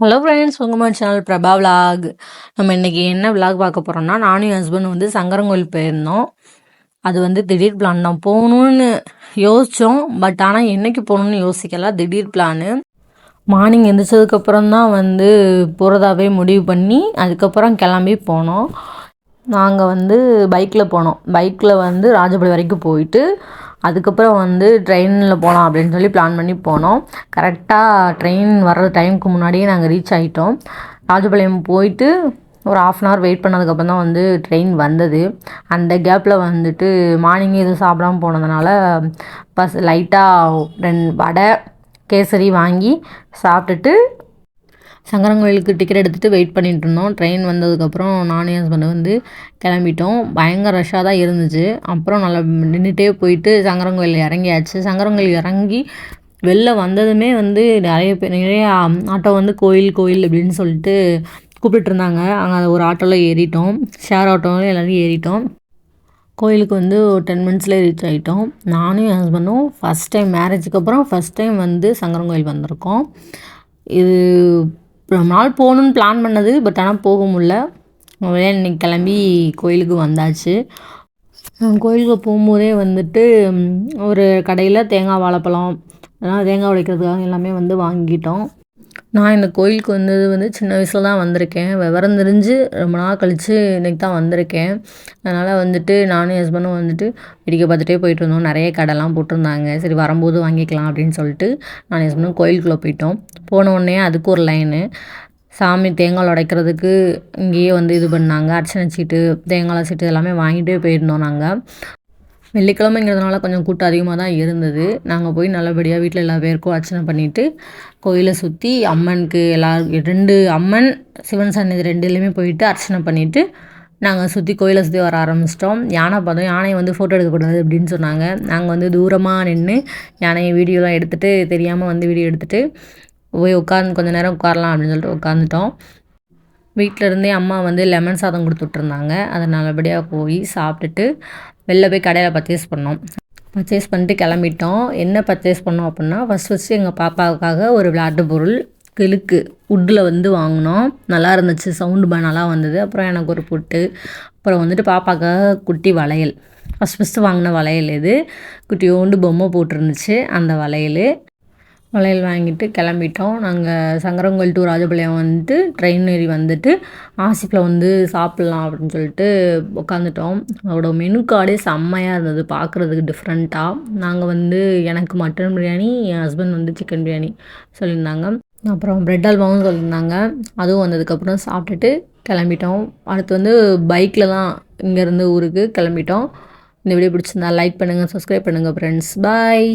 Hello friends உங்கம்மா channel Prabha vlog நம்ம இன்றைக்கி என்ன விலாக் பார்க்க போகிறோம்னா நானும் என் ஹஸ்பண்ட் வந்து சங்கரங்கோயில் போயிருந்தோம். அது வந்து திடீர் பிளான் தான். போகணுன்னு யோசித்தோம் பட் ஆனால் என்றைக்கு போகணுன்னு யோசிக்கல. திடீர் பிளானு மார்னிங் எந்திரிச்சதுக்கப்புறம் தான் வந்து போகிறதாவே முடிவு பண்ணி அதுக்கப்புறம் கிளம்பி போனோம். நாங்கள் வந்து பைக்கில் போனோம். பைக்கில் வந்து ராஜபாளையம் வரைக்கும் போயிட்டு அதுக்கப்புறம் வந்து ட்ரெயினில் போகலாம் அப்படின்னு சொல்லி பிளான் பண்ணி போனோம். கரெக்டாக ட்ரெயின் வர்ற டைமுக்கு முன்னாடியே நாங்கள் ரீச் ஆகிட்டோம் ராஜபாளையம் போயிட்டு ஒரு ஆஃப் அன் ஹவர் வெயிட் பண்ணதுக்கப்புறம் தான் வந்து ட்ரெயின் வந்தது. அந்த கேப்பில் வந்துட்டு மார்னிங் எதுவும் சாப்பிடாம போனதுனால பஸ் லைட்டாக ரெண்டு வடை கேசரி வாங்கி சாப்பிட்டுட்டு சங்கரங்கோயிலுக்கு டிக்கெட் எடுத்துகிட்டு வெயிட் பண்ணிகிட்டு இருந்தோம் ட்ரெயின் வந்ததுக்கப்புறம் நானும் ஹஸ்பண்ட் வந்து கிளம்பிட்டோம். பயங்கர ரஷ்ஷாக தான் இருந்துச்சு. அப்புறம் நல்லா நின்றுட்டே போயிட்டு சங்கரங்கோயில் இறங்கியாச்சு. சங்கரங்கோயில் இறங்கி வெளில வந்ததுமே வந்து நிறைய பேர் நிறைய ஆட்டோ வந்து கோயில் கோயில் அப்படின்னு சொல்லிட்டு கூப்பிட்டுருந்தாங்க அங்கே ஒரு ஆட்டோவில் ஏறிட்டோம். ஷேர் ஆட்டோவில் எல்லோரும் ஏறிட்டோம். கோயிலுக்கு வந்து ஒரு டென் மினிட்ஸில் ரீச் ஆகிட்டோம் நானும் என் ஹஸ்பண்டும் ஃபஸ்ட் டைம் மேரேஜுக்கு அப்புறம் ஃபஸ்ட் டைம் வந்து சங்கரங்கோயில் வந்திருக்கோம். இது நாள் போகணுன்னு பிளான் பண்ணது பட் ஆனால் போக முடில இன்னைக்கு கிளம்பி கோயிலுக்கு வந்தாச்சு. கோயிலுக்கு போகும்போதே வந்துட்டு ஒரு கடையில் தேங்காய் வாழைப்பழம் அதெல்லாம் தேங்காய் உடைக்கிறதுக்காக எல்லாமே வந்து வாங்கிட்டோம் நான் இந்த கோயிலுக்கு வந்தது வந்து சின்ன வயசில் தான் வந்திருக்கேன். விவரம் தெரிஞ்சு ரொம்ப நாள் கழித்து இன்றைக்கி தான் வந்திருக்கேன். அதனால் வந்துட்டு நானும் ஹஸ்பண்டும் வந்துட்டு வேடிக்கை பார்த்துட்டே போயிட்டு இருந்தோம். நிறைய கடைலாம் போட்டிருந்தாங்க. சரி வரும்போது வாங்கிக்கலாம் அப்படின்னு சொல்லிட்டு நான் ஹஸ்பண்டும் கோயிலுக்குள்ளே போயிட்டோம். போன உடனே அதுக்கு ஒரு லைனு சாமி தேங்காய் உடைக்கிறதுக்கு இங்கேயே வந்து இது பண்ணாங்க. அர்ச்சனை சீட்டு தேங்காய் சீட்டு எல்லாமே வாங்கிட்டே போயிருந்தோம் நாங்கள் வெள்ளிக்கிழமைங்கிறதுனால கொஞ்சம் கூட்டம் அதிகமாக தான் இருந்தது. நாங்கள் போய் நல்லபடியாக வீட்டில் எல்லா பேருக்கும் அர்ச்சனை பண்ணிவிட்டு கோயிலை சுற்றி அம்மனுக்கு எல்லா ரெண்டு அம்மன் சிவன் சன்னதி ரெண்டுலேயுமே போயிட்டு அர்ச்சனை பண்ணிவிட்டு நாங்கள் சுற்றி கோயிலை சுற்றி வர ஆரம்பிச்சிட்டோம். யானை பார்த்தோம். யானையை வந்து ஃபோட்டோ எடுக்கக்கூடாது அப்படின்னு சொன்னாங்க. நாங்கள் வந்து தூரமாக நின்று யானையை வீடியோலாம் எடுத்துகிட்டு தெரியாமல் வந்து வீடியோ எடுத்துகிட்டு போய் உட்காந்து கொஞ்சம் நேரம் உட்காரலாம் அப்படின்னு சொல்லிட்டு உட்காந்துட்டோம் வீட்டில் இருந்தே அம்மா வந்து லெமன் சாதம் கொடுத்துட்ருந்தாங்க. அதை நல்லபடியாக போய் சாப்பிட்டுட்டு வெளில போய் கடையில் பர்ச்சேஸ் பண்ணோம். பர்ச்சேஸ் பண்ணிட்டு கிளம்பிட்டோம். என்ன பர்ச்சேஸ் பண்ணோம் அப்படின்னா ஃபஸ்ட் ஃபஸ்ட்டு எங்கள் பாப்பாவுக்காக ஒரு விளையாட்டு பொருள் கிழுக்கு உட்டில் வந்து வாங்கினோம். நல்லா இருந்துச்சு. சவுண்டு நல்லா வந்தது. அப்புறம் எனக்கு ஒரு புட்டு. அப்புறம் வந்துட்டு பாப்பாக்காக குட்டி வளையல். ஃபஸ்ட் ஃபஸ்ட்டு வாங்கின வளையல் இது. குட்டியோண்டு பொம்மை போட்டிருந்துச்சு. அந்த வளையல். வளையல் வாங்கிட்டு கிளம்பிட்டோம். நாங்கள் சங்கரங்கோயில் டு ராஜபாளையம் வந்துட்டு ட்ரெயின் ஏறி வந்துட்டு ஆசிப்பில் வந்து சாப்பிட்லாம் அப்படின்னு சொல்லிட்டு உட்காந்துட்டோம் அதோட மெனு கார்டே செம்மையாக இருந்தது. பார்க்குறதுக்கு டிஃப்ரெண்ட்டாக நாங்கள் வந்து எனக்கு மட்டன் பிரியாணி என் ஹஸ்பண்ட் வந்து சிக்கன் பிரியாணி சொல்லியிருந்தாங்க. அப்புறம் ப்ரெட் அல்வாவும் சொல்லியிருந்தாங்க. அதுவும் வந்ததுக்கப்புறம் சாப்பிட்டுட்டு கிளம்பிட்டோம். அடுத்து வந்து பைக்கில் தான் இங்கேருந்து ஊருக்கு கிளம்பிட்டோம். இந்த வீடியோ பிடிச்சிருந்தா லைக் பண்ணுங்கள் சப்ஸ்கிரைப் பண்ணுங்கள் ஃப்ரெண்ட்ஸ் பாய்